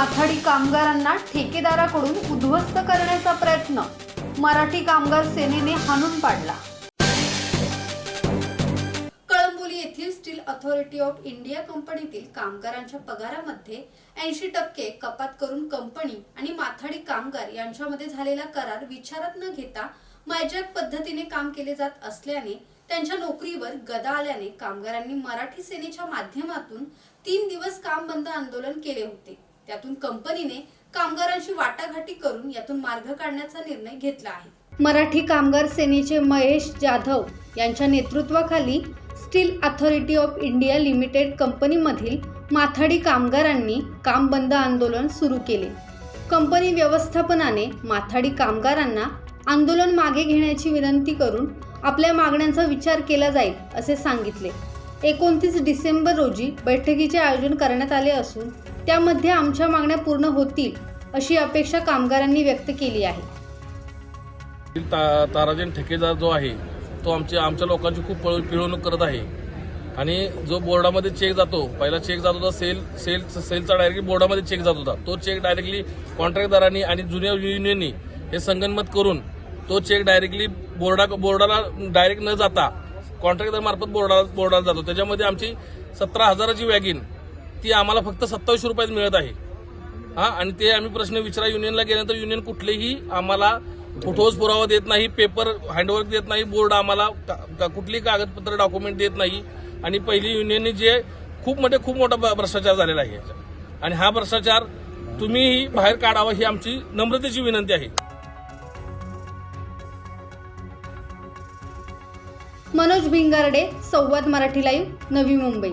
माथाडी कामगारांना ठेकेदाराकडून उद्ध्वस्त करण्याचा प्रयत्न. मराठी कामगार सेनेने हाणून पाडला. कळंबोली येथील स्टील अथॉरिटी ऑफ इंडिया कंपनीतील कामगारांच्या पगारामध्ये ऐंशी टक्के कपात करून कंपनी आणि माथाडी कामगार यांच्यामध्ये झालेला करार विचारात न घेता मायजॅक पद्धतीने काम केले जात असल्याने त्यांच्या नोकरीवर गदा आल्याने कामगारांनी मराठी सेनेच्या माध्यमातून तीन दिवस काम बंद आंदोलन केले होते. त्यातून कंपनीने कामगारांशी वाटाघाटी करून यातून मार्ग काढण्याचा निर्णय घेतला आहे. मराठी कामगार सेनेचे महेश जाधव यांच्या नेतृत्वाखाली steel authority of India limited कंपनीमधील माथाडी कामगारांनी काम बंद आंदोलन सुरू केले. कंपनी व्यवस्थापनाने माथाडी कामगारांना आंदोलन मागे घेण्याची विनंती करून आपल्या मागण्यांचा विचार केला जाईल असे सांगितले. एकोणतीस डिसेंबर रोजी बैठकीचे आयोजन करण्यात आले असून त्यामध्ये आमच्या मागण्या पूर्ण होतील अशी अपेक्षा कामगारांनी व्यक्त केली आहे. ता ताराजन ठेकेदार जो आहे तो आमच्या आमच्या लोकांची खूप पळ- पिळवणूक करत आहे. आणि जो बोर्डामध्ये चेक जातो पहिला चेक जात होता सेल सेल सेलचा डायरेक्टली बोर्डामध्ये चेक जात होता. तो चेक डायरेक्टली कॉन्ट्रॅक्टदारांनी आणि जुन्या युनियननी हे संगनमत करून तो चेक डायरेक्टली बोर्डा बोर्डाला डायरेक्ट न जाता कॉन्ट्रॅक्टरमार्फत बोर्डाला बोर्डाला जातो. त्याच्यामध्ये आमची सतरा हजाराची वॅगिन ती आम्हाला फक्त सत्तावीसशे रुपयात मिळत आहे. हा आणि ते आम्ही प्रश्न विचारा युनियनला गेल्यानंतर युनियन कुठलेही आम्हाला ठोस पुरावा देत नाही पेपर हँडवर्क देत नाही बोर्ड आम्हाला का- का- कुठली कागदपत्र डॉक्युमेंट देत नाही. आणि पहिली युनियनने जे खूप मोठे खूप मोठा भ्रष्टाचार झालेला आहे आणि हा भ्रष्टाचार तुम्हीही बाहेर काढावा ही आमची नम्रतेची विनंती आहे. मनोज भिंगारडे संवाद मराठी लाईव्ह नवी मुंबई.